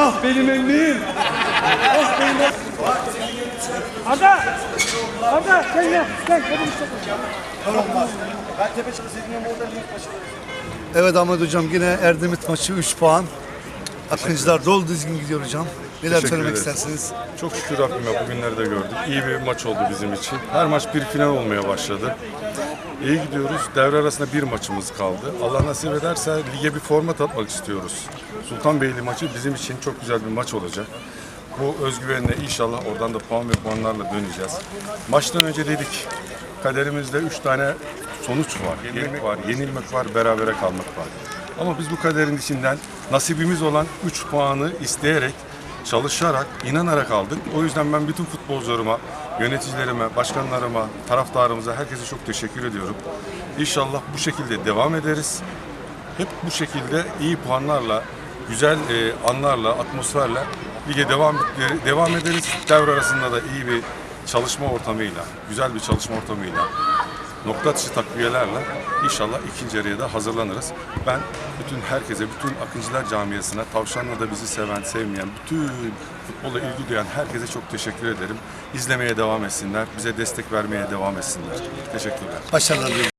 Ah benim emmiğim. Ah benim em- Arda! Arda gel gel. Gel çekelim. Ben tepe çalışsaydım ama orada maçı Evet Ahmet Hocam yine Erdemit maçı 3 puan. Akıncılar dolu düzgün gidiyor hocam. Neler Teşekkür söylemek ederiz. istersiniz? Çok şükür Rabbime bugünleri de gördük. İyi bir maç oldu bizim için. Her maç bir final olmaya başladı. İyi gidiyoruz. Devre arasında bir maçımız kaldı. Allah nasip ederse lige bir format atmak istiyoruz. Sultanbeyli maçı bizim için çok güzel bir maç olacak. Bu özgüvenle inşallah oradan da puan ve puanlarla döneceğiz. Maçtan önce dedik. Kaderimizde üç tane sonuç var. Yenilmek var, yenilmek var, berabere kalmak var. Ama biz bu kaderin içinden nasibimiz olan 3 puanı isteyerek çalışarak, inanarak aldık. O yüzden ben bütün futbolcularıma, yöneticilerime, başkanlarıma, taraftarımıza, herkese çok teşekkür ediyorum. İnşallah bu şekilde devam ederiz. Hep bu şekilde iyi puanlarla, güzel e, anlarla, atmosferle lige devam devam ederiz. Devre arasında da iyi bir çalışma ortamıyla, güzel bir çalışma ortamıyla, nokta atışı takviyelerle inşallah ikinci yarıya da hazırlanırız. Ben bütün herkese, bütün Akıncılar camiasına, Tavşanlı'da bizi seven, sevmeyen, bütün futbola ilgi duyan herkese çok teşekkür ederim. İzlemeye devam etsinler, bize destek vermeye devam etsinler. Teşekkürler. Başarılar.